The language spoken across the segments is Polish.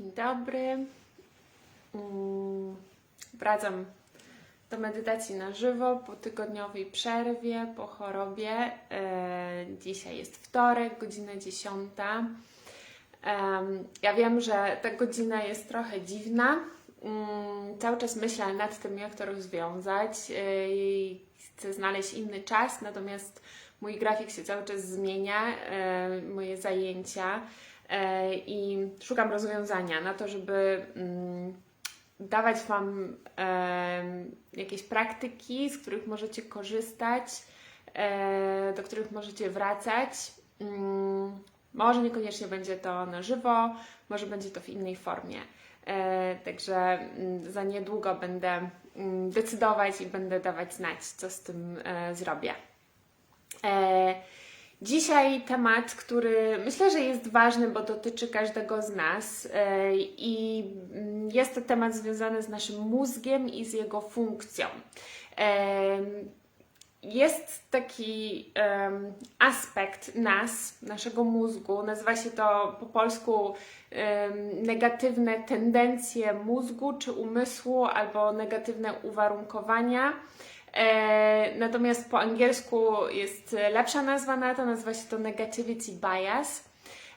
Dzień dobry. Mm, Wracam do medytacji na żywo po tygodniowej przerwie, po chorobie. E, Dzisiaj jest wtorek, godzina 10. Em, Ja wiem, że ta godzina jest trochę dziwna. Mm, Cały czas myślę nad tym, jak to rozwiązać. E, i Chcę znaleźć inny czas, natomiast mój grafik się cały czas zmienia, e, moje zajęcia e, i szukam rozwiązania na to, żeby mm, dawać Wam jakieś praktyki, z których możecie korzystać, e, do których możecie wracać. Mm, Może niekoniecznie będzie to na żywo, może będzie to w innej formie. E, Także mm, za niedługo będę decydować i będę dawać znać, co z tym e, zrobię. E, Dzisiaj temat, który myślę, że jest ważny, bo dotyczy każdego z nas e, i jest to temat związany z naszym mózgiem i z jego funkcją. Em, Jest taki aspekt nas, naszego mózgu, nazywa się to po polsku negatywne tendencje mózgu czy umysłu albo negatywne uwarunkowania. E, natomiast po angielsku jest lepsza nazwa na to, nazywa się to negativity bias.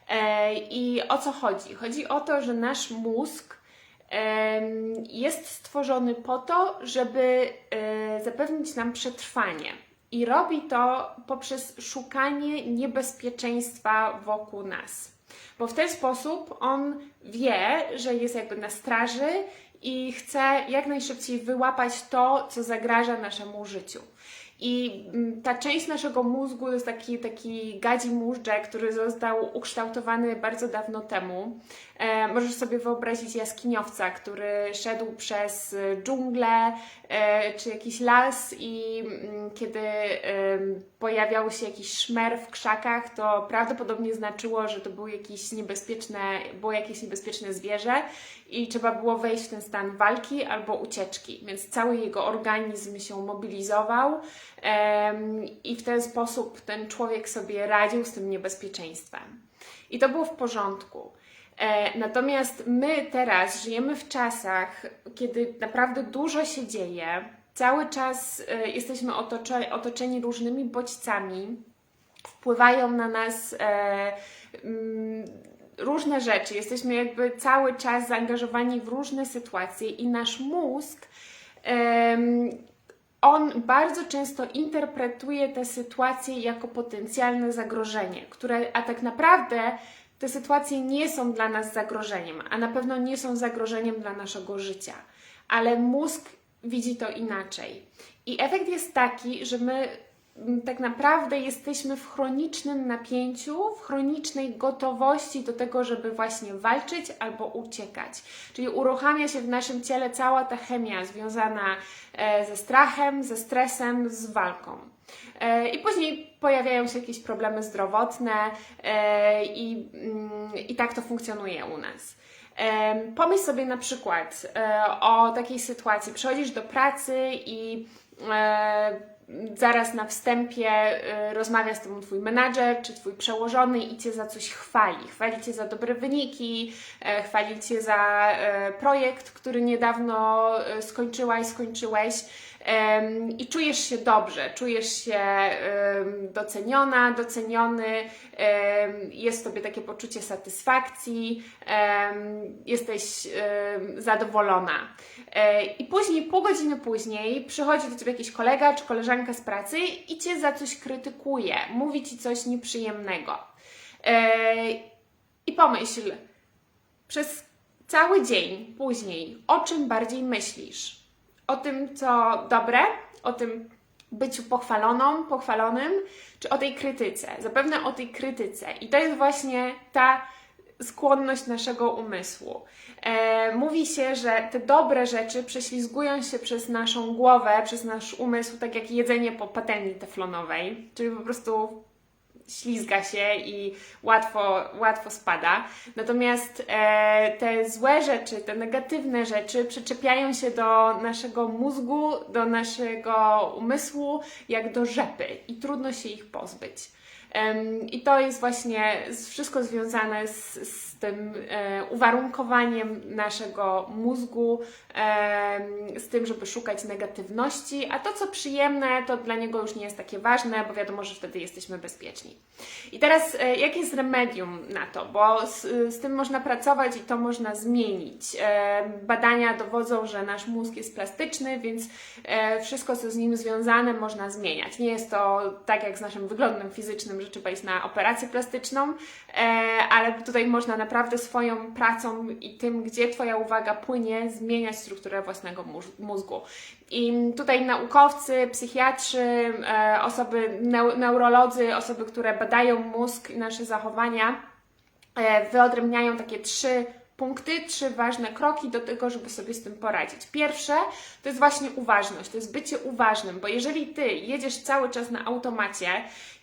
E, I o co chodzi? Chodzi o to, że nasz mózg jest stworzony po to, żeby e, zapewnić nam przetrwanie. I robi to poprzez szukanie niebezpieczeństwa wokół nas. Bo w ten sposób on wie, że jest jakby na straży i chce jak najszybciej wyłapać to, co zagraża naszemu życiu. I mm, ta część naszego mózgu jest taki, taki gadzi który został ukształtowany bardzo dawno temu. E, możesz sobie wyobrazić jaskiniowca, który szedł przez e, dżunglę e, czy jakiś las i mm, kiedy em, pojawiał się jakiś szmer w krzakach, to prawdopodobnie znaczyło, że to był jakiś niebezpieczne, było jakieś niebezpieczne zwierzę i trzeba było wejść w ten stan walki albo ucieczki. Więc cały jego organizm się mobilizował i w ten sposób ten człowiek sobie radził z tym niebezpieczeństwem. I to było w porządku. E, Natomiast my teraz żyjemy w czasach, kiedy naprawdę dużo się dzieje, cały czas e, jesteśmy otocze, otoczeni różnymi bodźcami, wpływają na nas e, różne rzeczy, jesteśmy jakby cały czas zaangażowani w różne sytuacje i nasz mózg on bardzo często interpretuje te sytuacje jako potencjalne zagrożenie, które, a tak naprawdę te sytuacje nie są dla nas zagrożeniem, a na pewno nie są zagrożeniem dla naszego życia, ale mózg widzi to inaczej. I efekt jest taki, że my tak naprawdę jesteśmy w chronicznym napięciu, w chronicznej gotowości do tego, żeby właśnie walczyć albo uciekać. Czyli uruchamia się w naszym ciele cała ta chemia związana e, ze strachem, ze stresem, z walką. E, I później pojawiają się jakieś problemy zdrowotne e, i, mm, i tak to funkcjonuje u nas. Pomyśl sobie na przykład o takiej sytuacji. Przychodzisz do pracy i zaraz na wstępie e, rozmawia z tobą twój menadżer czy twój przełożony i cię za coś chwali. Chwali cię za dobre wyniki, e, chwali cię za e, projekt, który niedawno e, skończyłaś, skończyłeś. I czujesz się dobrze, czujesz się doceniona, doceniony, jest tobie takie poczucie satysfakcji, jesteś zadowolona. I później, pół godziny później, przychodzi do ciebie jakiś kolega czy koleżanka z pracy i cię za coś krytykuje, mówi ci coś nieprzyjemnego. E, I pomyśl, przez cały dzień później, o czym bardziej myślisz? O tym, co dobre, o tym byciu pochwaloną, pochwalonym, czy o tej krytyce? Zapewne o tej krytyce. I to jest właśnie ta skłonność naszego umysłu. E, mówi się, że te dobre rzeczy prześlizgują się przez naszą głowę, przez nasz umysł, tak jak jedzenie po patelni teflonowej, czyli po prostu ślizga się i łatwo, łatwo spada. Natomiast e, te złe rzeczy, te negatywne rzeczy przyczepiają się do naszego mózgu, do naszego umysłu, jak do rzepy i trudno się ich pozbyć. I to jest właśnie wszystko związane z, z tym e, uwarunkowaniem naszego mózgu, em, z tym, żeby szukać negatywności, a to, co przyjemne, to dla niego już nie jest takie ważne, bo wiadomo, że wtedy jesteśmy bezpieczni. I teraz, e, jakie jest remedium na to? Bo z, z tym można pracować i to można zmienić. E, badania dowodzą, że nasz mózg jest plastyczny, więc e, wszystko, co z nim związane, można zmieniać. Nie jest to tak jak z naszym wyglądem fizycznym, że trzeba iść na operację plastyczną, e, ale tutaj można naprawdę swoją pracą i tym, gdzie Twoja uwaga płynie, zmieniać strukturę własnego móz- mózgu. I tutaj naukowcy, psychiatrzy, e, osoby, neu- neurolodzy, osoby, które badają mózg i nasze zachowania, e, wyodrębniają takie trzy punkty, trzy ważne kroki do tego, żeby sobie z tym poradzić. Pierwsze to jest właśnie uważność, to jest bycie uważnym, bo jeżeli ty jedziesz cały czas na automacie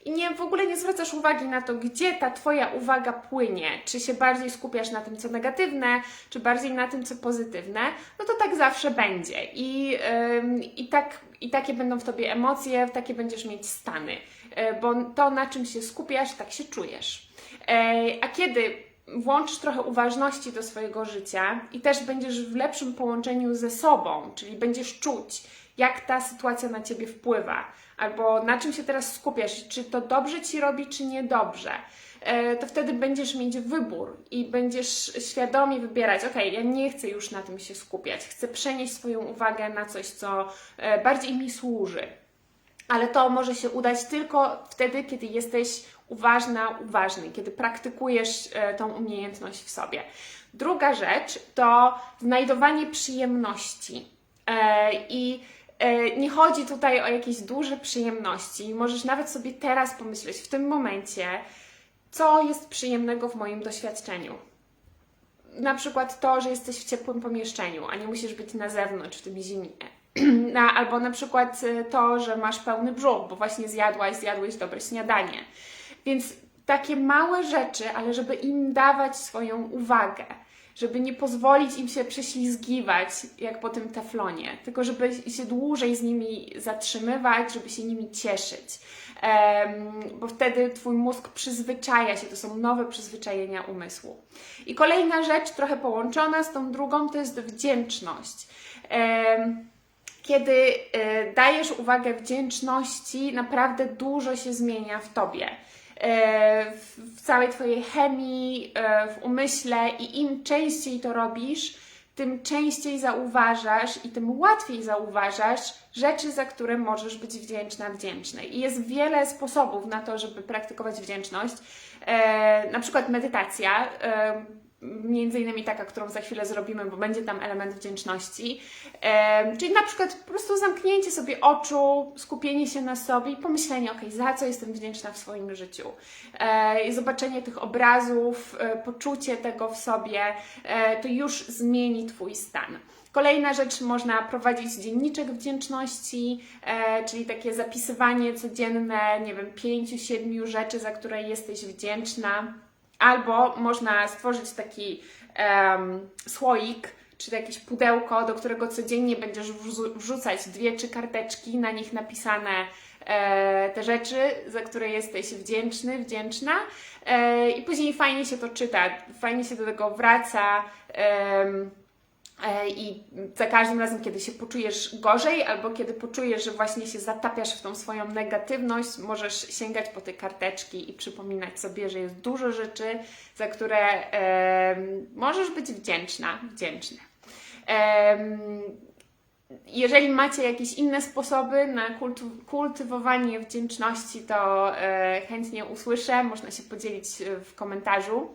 i nie, w ogóle nie zwracasz uwagi na to, gdzie ta Twoja uwaga płynie, czy się bardziej skupiasz na tym, co negatywne, czy bardziej na tym, co pozytywne, no to tak zawsze będzie. I, ym, i, tak, i takie będą w Tobie emocje, takie będziesz mieć stany, E, bo to, na czym się skupiasz, tak się czujesz. A kiedy włączysz trochę uważności do swojego życia i też będziesz w lepszym połączeniu ze sobą, czyli będziesz czuć, jak ta sytuacja na ciebie wpływa, albo na czym się teraz skupiasz, czy to dobrze ci robi, czy niedobrze, e, to wtedy będziesz mieć wybór i będziesz świadomie wybierać, ok, ja nie chcę już na tym się skupiać, chcę przenieść swoją uwagę na coś, co e, bardziej mi służy. Ale to może się udać tylko wtedy, kiedy jesteś uważna, uważny, kiedy praktykujesz e, tą umiejętność w sobie. Druga rzecz to znajdowanie przyjemności. E, I e, nie chodzi tutaj o jakieś duże przyjemności. Możesz nawet sobie teraz pomyśleć, w tym momencie, co jest przyjemnego w moim doświadczeniu na przykład to, że jesteś w ciepłym pomieszczeniu, a nie musisz być na zewnątrz w tym zimie. Albo na przykład to, że masz pełny brzuch, bo właśnie zjadłaś, zjadłeś dobre śniadanie. Więc takie małe rzeczy, ale żeby im dawać swoją uwagę, żeby nie pozwolić im się prześlizgiwać, jak po tym teflonie, tylko żeby się dłużej z nimi zatrzymywać, żeby się nimi cieszyć. Em, bo wtedy Twój mózg przyzwyczaja się, to są nowe przyzwyczajenia umysłu. I kolejna rzecz, trochę połączona z tą drugą, to jest wdzięczność. Em, kiedy e, dajesz uwagę wdzięczności, naprawdę dużo się zmienia w tobie. E, w, całej twojej chemii, e, w umyśle i im częściej to robisz, tym częściej zauważasz i tym łatwiej zauważasz rzeczy, za które możesz być wdzięczna, wdzięczny. I jest wiele sposobów na to, żeby praktykować wdzięczność. E, na przykład medytacja. E, między innymi taka, którą za chwilę zrobimy, bo będzie tam element wdzięczności. E, czyli na przykład po prostu zamknięcie sobie oczu, skupienie się na sobie i pomyślenie, ok, za co jestem wdzięczna w swoim życiu. E, zobaczenie tych obrazów, e, poczucie tego w sobie, e, to już zmieni Twój stan. Kolejna rzecz, można prowadzić dzienniczek wdzięczności, e, czyli takie zapisywanie codzienne, nie wiem, pięciu, siedmiu rzeczy, za które jesteś wdzięczna. Albo można stworzyć taki em, słoik, czy jakieś pudełko, do którego codziennie będziesz wrzu- wrzucać dwie, trzy karteczki, na nich napisane e, te rzeczy, za które jesteś wdzięczny, wdzięczna. E, I później fajnie się to czyta, fajnie się do tego wraca. E, I za każdym razem, kiedy się poczujesz gorzej, albo kiedy poczujesz, że właśnie się zatapiasz w tą swoją negatywność, możesz sięgać po te karteczki i przypominać sobie, że jest dużo rzeczy, za które em, możesz być wdzięczna, wdzięczny. Em, jeżeli macie jakieś inne sposoby na kultu- kultywowanie wdzięczności, to e, chętnie usłyszę. Można się podzielić e, w komentarzu,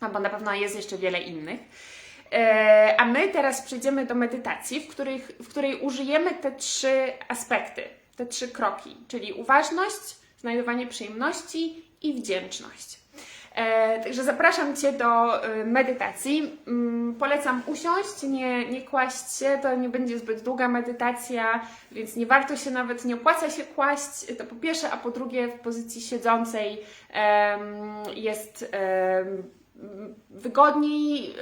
albo na pewno jest jeszcze wiele innych. E, A my teraz przejdziemy do medytacji, w, w której użyjemy te trzy aspekty, te trzy kroki, czyli uważność, znajdowanie przyjemności i wdzięczność. E, Także zapraszam Cię do e, medytacji. Mm, Polecam usiąść, nie, nie kłaść się, to nie będzie zbyt długa medytacja, więc nie warto się nawet, nie opłaca się kłaść, to po pierwsze, a po drugie w pozycji siedzącej jest wygodniej,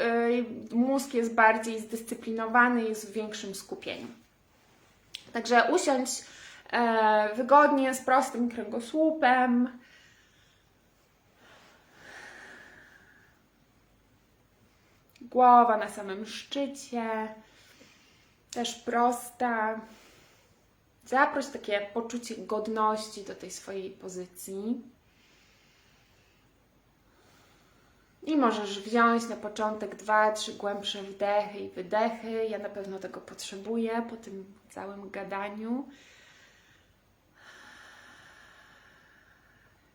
y, mózg jest bardziej zdyscyplinowany, jest w większym skupieniu. Także usiądź e, wygodnie, z prostym kręgosłupem. Głowa na samym szczycie, też prosta. Zaproś takie poczucie godności do tej swojej pozycji. I możesz wziąć na początek dwa, trzy głębsze wdechy i wydechy. Ja na pewno tego potrzebuję po tym całym gadaniu.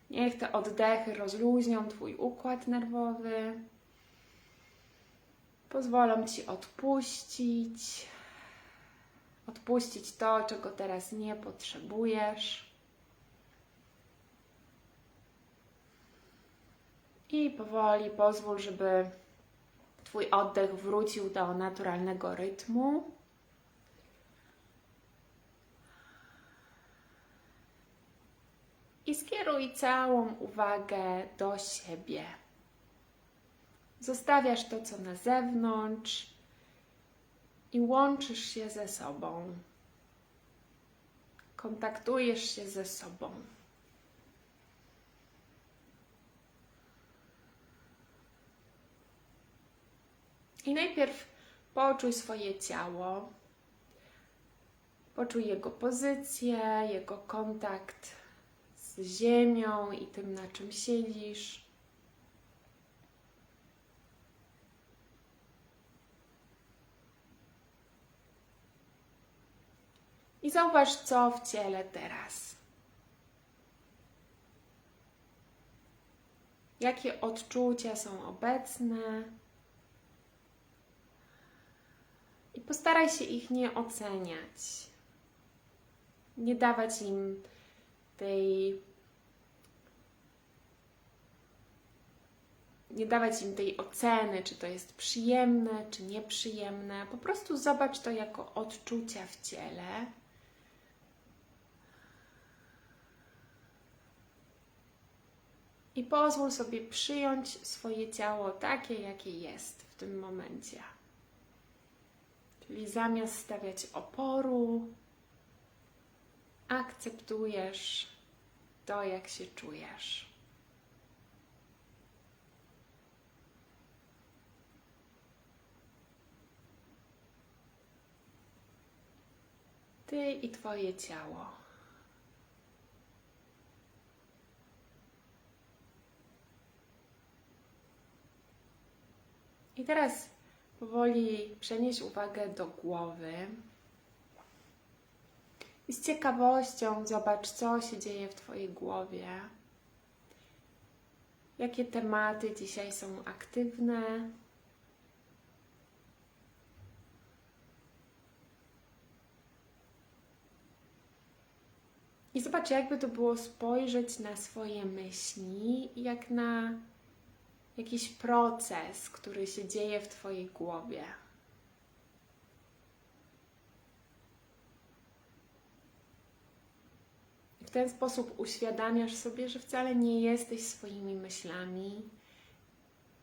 Niech te oddechy rozluźnią Twój układ nerwowy. Pozwolą Ci odpuścić. Odpuścić to, czego teraz nie potrzebujesz. I powoli pozwól, żeby Twój oddech wrócił do naturalnego rytmu. I skieruj całą uwagę do siebie. Zostawiasz to, co na zewnątrz i łączysz się ze sobą. Kontaktujesz się ze sobą. I najpierw poczuj swoje ciało. Poczuj jego pozycję, jego kontakt z ziemią i tym, na czym siedzisz. I zauważ, co w ciele teraz. Jakie odczucia są obecne? I postaraj się ich nie oceniać. Nie dawać im tej. Nie dawać im tej oceny, czy to jest przyjemne, czy nieprzyjemne. Po prostu zobacz to jako odczucia w ciele. I pozwól sobie przyjąć swoje ciało takie, jakie jest w tym momencie. Czyli zamiast stawiać oporu, akceptujesz to, jak się czujesz. Ty i Twoje ciało. I teraz powoli przenieś uwagę do głowy. I z ciekawością zobacz, co się dzieje w Twojej głowie. Jakie tematy dzisiaj są aktywne. I zobacz, jakby to było spojrzeć na swoje myśli, jak na jakiś proces, który się dzieje w Twojej głowie. I w ten sposób uświadamiasz sobie, że wcale nie jesteś swoimi myślami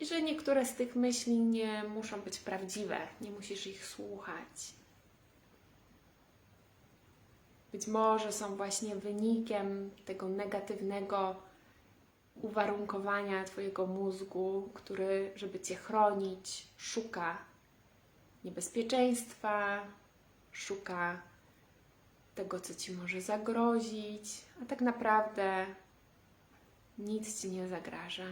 i że niektóre z tych myśli nie muszą być prawdziwe, nie musisz ich słuchać. Być może są właśnie wynikiem tego negatywnego uwarunkowania Twojego mózgu, który, żeby Cię chronić, szuka niebezpieczeństwa, szuka tego, co Ci może zagrozić, a tak naprawdę nic Ci nie zagraża.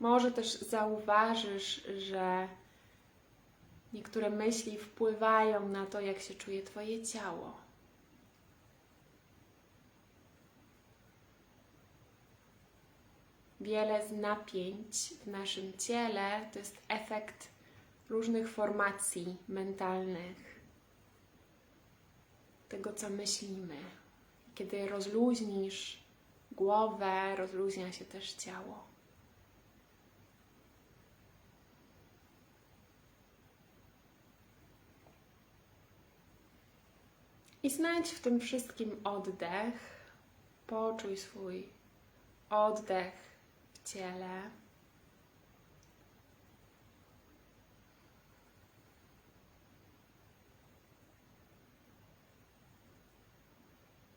Może też zauważysz, że niektóre myśli wpływają na to, jak się czuje Twoje ciało. Wiele z napięć w naszym ciele to jest efekt różnych formacji mentalnych, tego co myślimy. Kiedy rozluźnisz głowę, rozluźnia się też ciało. I znajdź w tym wszystkim oddech. Poczuj swój oddech w ciele.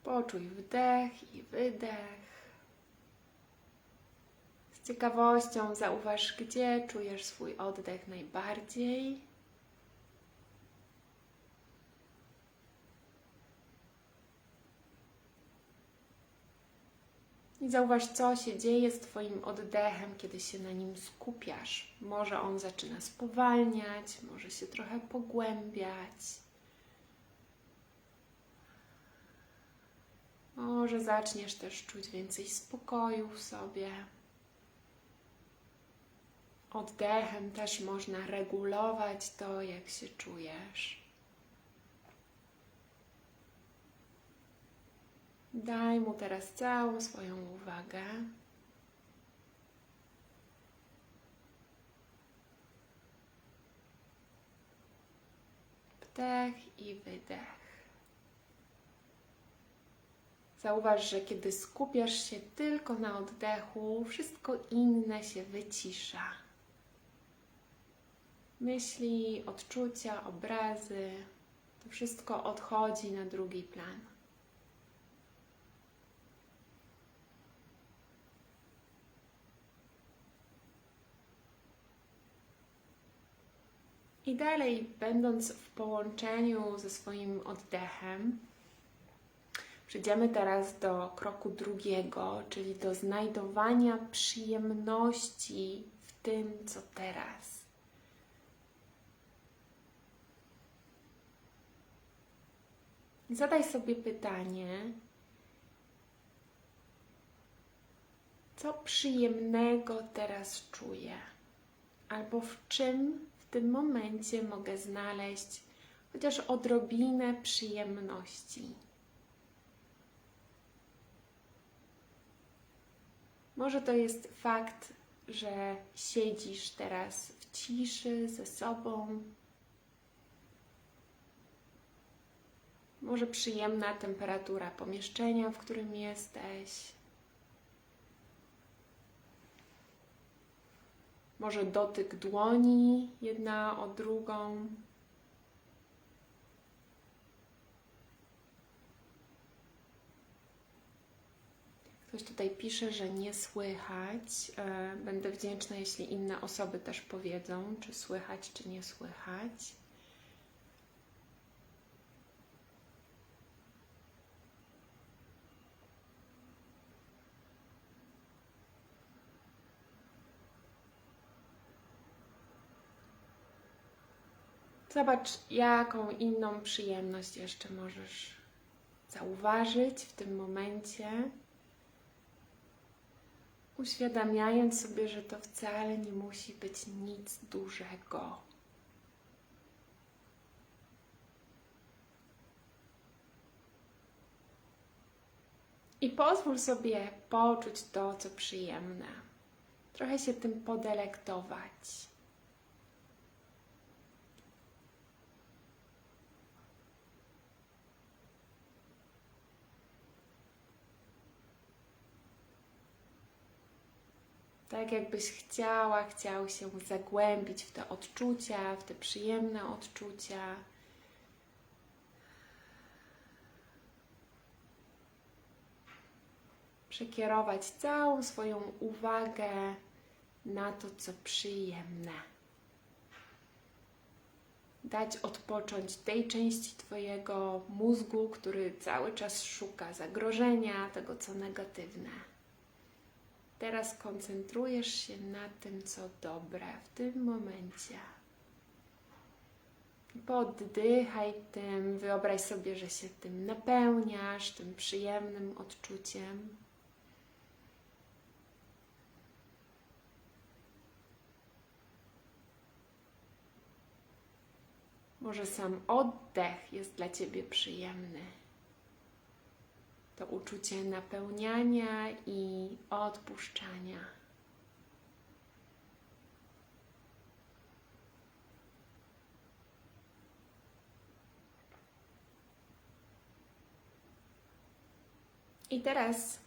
Poczuj wdech i wydech. Z ciekawością zauważ, gdzie czujesz swój oddech najbardziej. I zauważ, co się dzieje z Twoim oddechem, kiedy się na nim skupiasz. Może on zaczyna spowalniać, może się trochę pogłębiać. Może zaczniesz też czuć więcej spokoju w sobie. Oddechem też można regulować to, jak się czujesz. Daj mu teraz całą swoją uwagę. Wdech i wydech. Zauważ, że kiedy skupiasz się tylko na oddechu, wszystko inne się wycisza. Myśli, odczucia, obrazy, to wszystko odchodzi na drugi plan. I dalej, będąc w połączeniu ze swoim oddechem, przejdziemy teraz do kroku drugiego, czyli do znajdowania przyjemności w tym, co teraz. Zadaj sobie pytanie, co przyjemnego teraz czuję, albo w czym w tym momencie mogę znaleźć chociaż odrobinę przyjemności. Może to jest fakt, że siedzisz teraz w ciszy ze sobą. Może przyjemna temperatura pomieszczenia, w którym jesteś. Może dotyk dłoni jedna o drugą. Ktoś tutaj pisze, że nie słychać. E, Będę wdzięczna, jeśli inne osoby też powiedzą, czy słychać, czy nie słychać. Zobacz, jaką inną przyjemność jeszcze możesz zauważyć w tym momencie, uświadamiając sobie, że to wcale nie musi być nic dużego. I pozwól sobie poczuć to, co przyjemne. Trochę się tym podelektować. Tak jakbyś chciała, chciał się zagłębić w te odczucia, w te przyjemne odczucia. Przekierować całą swoją uwagę na to, co przyjemne. Dać odpocząć tej części Twojego mózgu, który cały czas szuka zagrożenia, tego co negatywne. Teraz koncentrujesz się na tym, co dobre w tym momencie. Poddychaj tym, wyobraź sobie, że się tym napełniasz, tym przyjemnym odczuciem. Może sam oddech jest dla Ciebie przyjemny to uczucie napełniania i odpuszczania. I teraz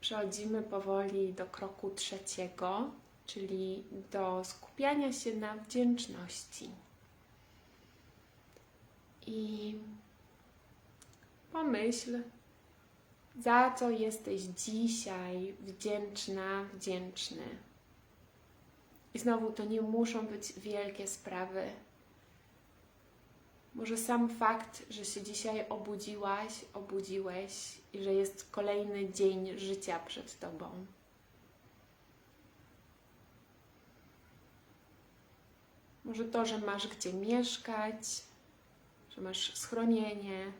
przechodzimy powoli do kroku trzeciego, czyli do skupiania się na wdzięczności. I Pomyśl, za co jesteś dzisiaj wdzięczna, wdzięczny. I znowu to nie muszą być wielkie sprawy. Może sam fakt, że się dzisiaj obudziłaś, obudziłeś i że jest kolejny dzień życia przed tobą. Może to, że masz gdzie mieszkać, że masz schronienie,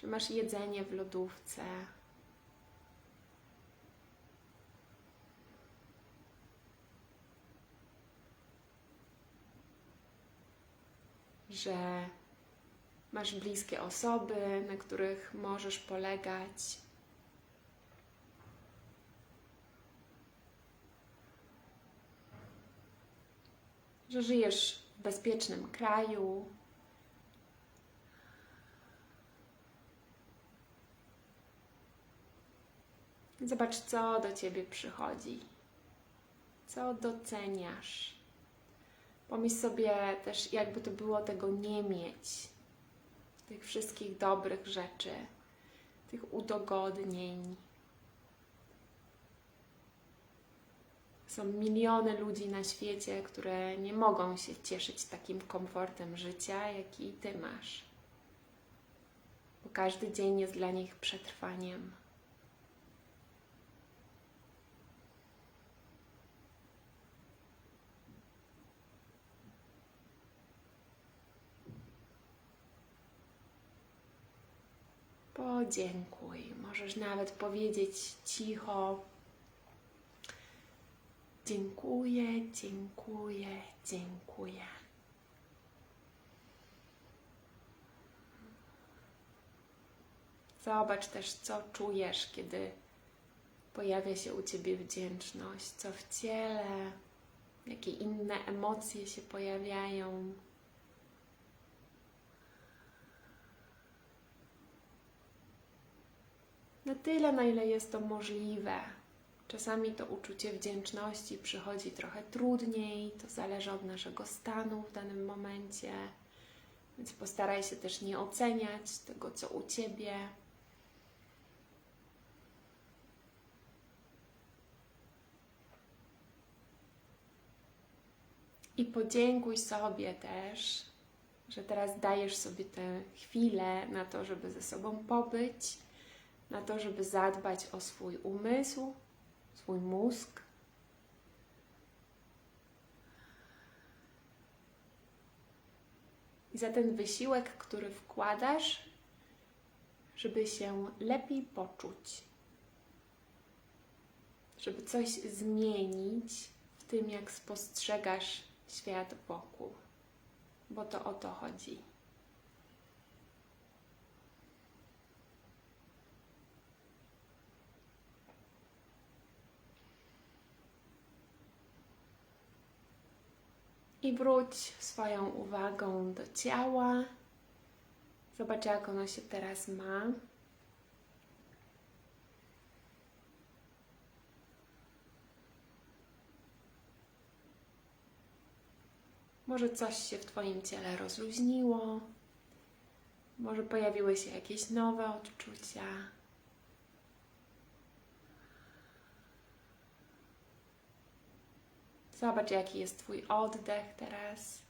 że masz jedzenie w lodówce. Że masz bliskie osoby, na których możesz polegać. Że żyjesz w bezpiecznym kraju, Zobacz, co do ciebie przychodzi, co doceniasz. Pomyśl sobie też, jakby to było tego nie mieć, tych wszystkich dobrych rzeczy, tych udogodnień. Są miliony ludzi na świecie, które nie mogą się cieszyć takim komfortem życia, jaki ty masz. Bo każdy dzień jest dla nich przetrwaniem. Podziękuj. Możesz nawet powiedzieć cicho: Dziękuję, dziękuję, dziękuję. Zobacz też, co czujesz, kiedy pojawia się u ciebie wdzięczność, co w ciele, jakie inne emocje się pojawiają. Na tyle, na ile jest to możliwe. Czasami to uczucie wdzięczności przychodzi trochę trudniej, to zależy od naszego stanu w danym momencie, więc postaraj się też nie oceniać tego, co u ciebie. I podziękuj sobie też, że teraz dajesz sobie tę chwilę na to, żeby ze sobą pobyć na to, żeby zadbać o swój umysł, swój mózg. I za ten wysiłek, który wkładasz, żeby się lepiej poczuć, żeby coś zmienić w tym, jak spostrzegasz świat wokół, bo to o to chodzi. I wróć swoją uwagą do ciała. Zobacz, jak ono się teraz ma. Może coś się w Twoim ciele rozluźniło, może pojawiły się jakieś nowe odczucia. Zobacz, jaki jest Twój oddech teraz.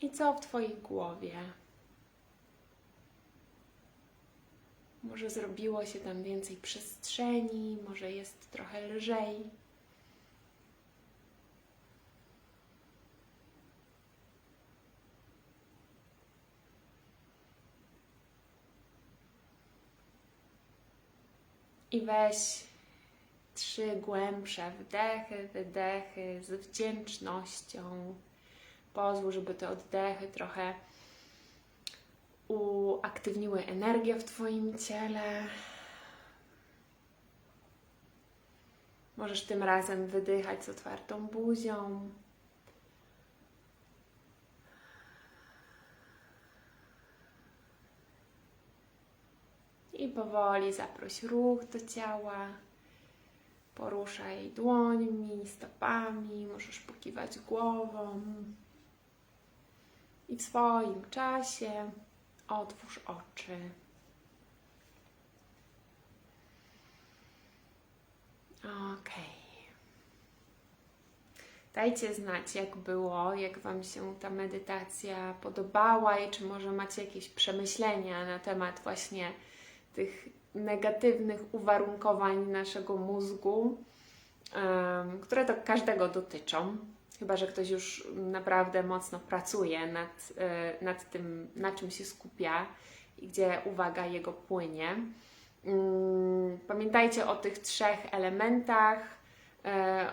I co w Twojej głowie? Może zrobiło się tam więcej przestrzeni, może jest trochę lżej. I weź trzy głębsze wdechy, wydechy z wdzięcznością. Pozwól, żeby te oddechy trochę uaktywniły energię w Twoim ciele. Możesz tym razem wydychać z otwartą buzią. I powoli zaproś ruch do ciała. Poruszaj dłońmi, stopami, możesz pokiwać głową. I w swoim czasie otwórz oczy. Okej. Dajcie znać, jak było, jak Wam się ta medytacja podobała i czy może macie jakieś przemyślenia na temat właśnie tych negatywnych uwarunkowań naszego mózgu, które to każdego dotyczą. Chyba, że ktoś już naprawdę mocno pracuje nad, e, nad tym, na czym się skupia i gdzie uwaga jego płynie. Mm, Pamiętajcie o tych trzech elementach, e,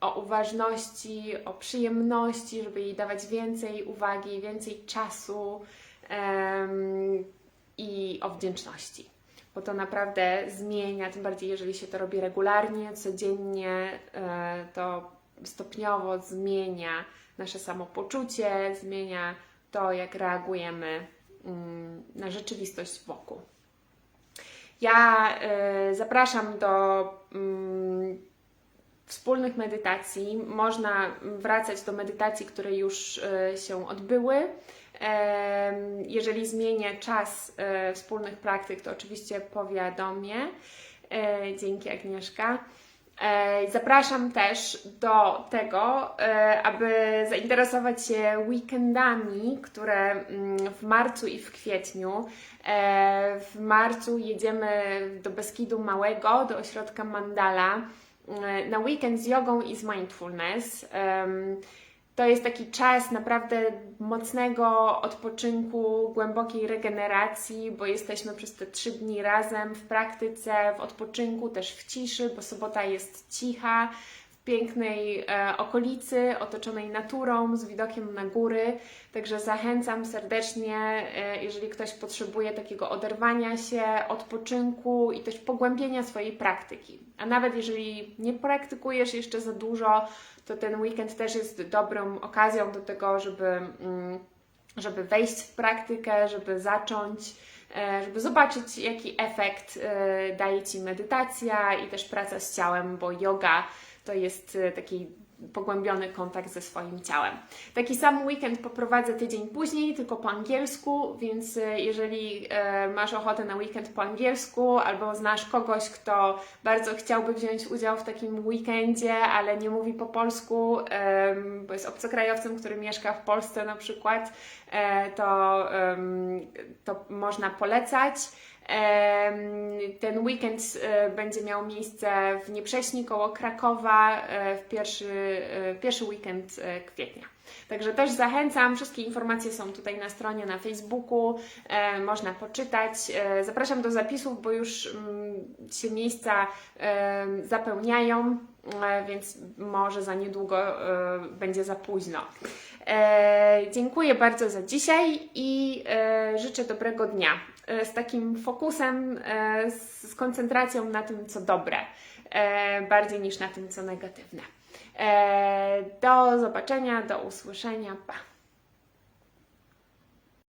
o uważności, o przyjemności, żeby jej dawać więcej uwagi, więcej czasu i o wdzięczności. Bo to naprawdę zmienia, tym bardziej jeżeli się to robi regularnie, codziennie, e, to stopniowo zmienia nasze samopoczucie, zmienia to, jak reagujemy mm, na rzeczywistość wokół. Ja e, zapraszam do mm, wspólnych medytacji. Można wracać do medytacji, które już e, się odbyły. Jeżeli zmienię czas e, wspólnych praktyk, to oczywiście powiadomię. E, Dzięki Agnieszka. E, Zapraszam też do tego, aby zainteresować się weekendami, które mm, w marcu i w kwietniu. W marcu jedziemy do Beskidu Małego, do ośrodka Mandala na weekend z jogą i z mindfulness. To jest taki czas naprawdę mocnego odpoczynku, głębokiej regeneracji, bo jesteśmy przez te trzy dni razem w praktyce, w odpoczynku, też w ciszy, bo sobota jest cicha, pięknej e, okolicy, otoczonej naturą, z widokiem na góry. Także zachęcam serdecznie, e, jeżeli ktoś potrzebuje takiego oderwania się, odpoczynku i też pogłębienia swojej praktyki. A nawet jeżeli nie praktykujesz jeszcze za dużo, to ten weekend też jest dobrą okazją do tego, żeby, mm, żeby wejść w praktykę, żeby zacząć, e, żeby zobaczyć, jaki efekt daje Ci medytacja i też praca z ciałem, bo yoga to jest e, taki pogłębiony kontakt ze swoim ciałem. Taki sam weekend poprowadzę tydzień później, tylko po angielsku, więc e, jeżeli e, masz ochotę na weekend po angielsku albo znasz kogoś, kto bardzo chciałby wziąć udział w takim weekendzie, ale nie mówi po polsku, bo jest obcokrajowcem, który mieszka w Polsce na przykład, to, to można polecać. Ten weekend e, będzie miał miejsce w Nieprześni koło Krakowa e, w pierwszy, e, pierwszy weekend kwietnia. Także też zachęcam, wszystkie informacje są tutaj na stronie na Facebooku, można poczytać. Zapraszam do zapisów, bo już mm, się miejsca zapełniają, więc może za niedługo będzie za późno. Dziękuję bardzo za dzisiaj i życzę dobrego dnia z takim fokusem, e, z, koncentracją na tym, co dobre, e, bardziej niż na tym, co negatywne. E, do zobaczenia, do usłyszenia. Pa!